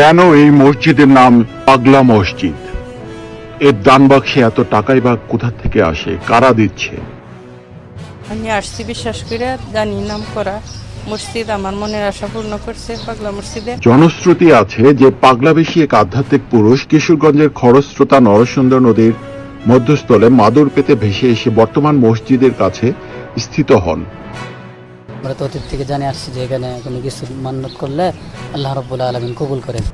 কেন এই মসজিদের নাম পাগলা মসজিদ? এর দান বাক্সে এত টাকাই বা কোথা থেকে আসে? কারা দিচ্ছে? আমি আসছি বিশ্বাস করে জানি নাম করা মসজিদ আমার মনের আশা পূর্ণ করছে পাগলা মসজিদে। জনশ্রুতি আছে যে পাগলাবেশী এক আধ্যাত্মিক পুরুষ কিশোরগঞ্জের খরস্রোতা নরসুন্দর নদীর মধ্যস্থলে মাদুর পেতে ভেসে এসে বর্তমান মসজিদের কাছে স্থিত হন। আমরা তো অতীত থেকে জানে আসছি যে এখানে কোনো কিছু মান্যত করলে আল্লাহ রব্বুল আলমিন কবুল করেন।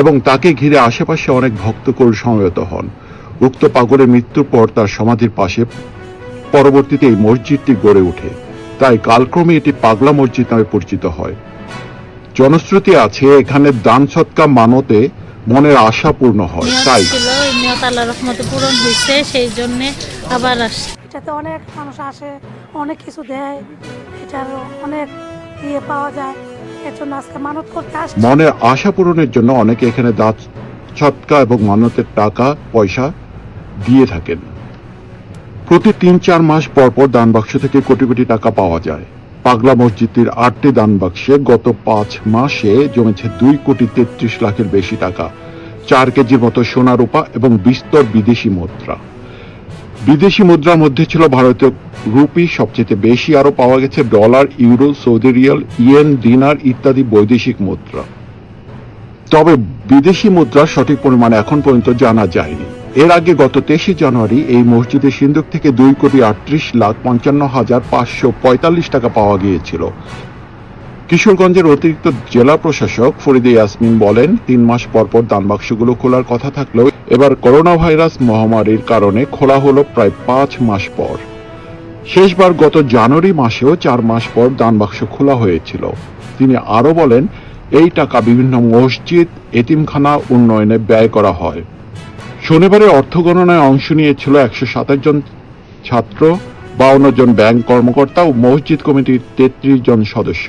এবং তাকে ঘিরে আশেপাশে অনেক ভক্তকুল সমবেত হন। উক্ত পাগলের মৃত্যুর পর তার সমাধির পাশে পরবর্তীতে এই মসজিদটি গড়ে ওঠে। তাই কালক্রমে এটি পাগলা মসজিদ নামে পরিচিত হয়। জনশ্রুতি আছে এখানে দান সৎকা মানতে মনের আশা পূর্ণ হয়। তাই রহমতে পূরণ হয়েছে সেই জন্যে আবার আসছি। এটাতে অনেক মানুষ আসে অনেক কিছু দেয়। অনেক ইয়ে পাওয়া যায়। আজকে মানত করতে আসছি। মনের আশা পূরণের জন্য অনেকে এখানে দাঁত ছটকা এবং মানতের টাকা, পয়সা দিয়ে থাকেন। প্রতি তিন চার মাস পর পর দান বাক্স থেকে কোটি কোটি টাকা পাওয়া যায়। পাগলা মসজিদটির আটটি দান বাক্সে গত পাঁচ মাসে জমেছে দুই কোটি তেত্রিশ লাখের বেশি টাকা। চার কেজির মতো সোনা রূপা এবং বিস্তর বিদেশি মুদ্রা। বিদেশি মুদ্রার মধ্যে ছিল ভারতীয় রুপি, সবচেয়ে বেশি আরও পাওয়া গেছে dollar, euro, Saudi Real, yen, দিনার ইত্যাদি বৈদেশিক মুদ্রা। তবে বিদেশি মুদ্রার সঠিক পরিমাণ এখন পর্যন্ত জানা যায়নি। এর আগে গত তেইশে জানুয়ারি এই মসজিদের সিন্ধুক থেকে দুই কোটি আটত্রিশ লাখ পঞ্চান্ন হাজার পাঁচশো পঁয়তাল্লিশ টাকা পাওয়া গিয়েছিল। কিশোরগঞ্জের অতিরিক্ত জেলা প্রশাসক ফরিদে ইয়াসমিন বলেন, তিন মাস পর পর দান বাক্সগুলো খোলার কথা থাকলেও এবার করোনা ভাইরাস মহামারীর কারণে খোলা হলো প্রায় পাঁচ মাস পর। শেষবার গত জানুয়ারি মাসেও চার মাস পর দান বাক্স খোলা হয়েছিল। তিনি আরও বলেন, এই টাকা বিভিন্ন মসজিদ, এতিমখানা উন্নয়নে ব্যয় করা হয়। শনিবারের অর্থ গণনায় অংশ নিয়েছিল একশো সাতাশ জন ছাত্র, বাউন্ন জন ব্যাংক কর্মকর্তা ও মসজিদ কমিটির তেত্রিশ জন সদস্য।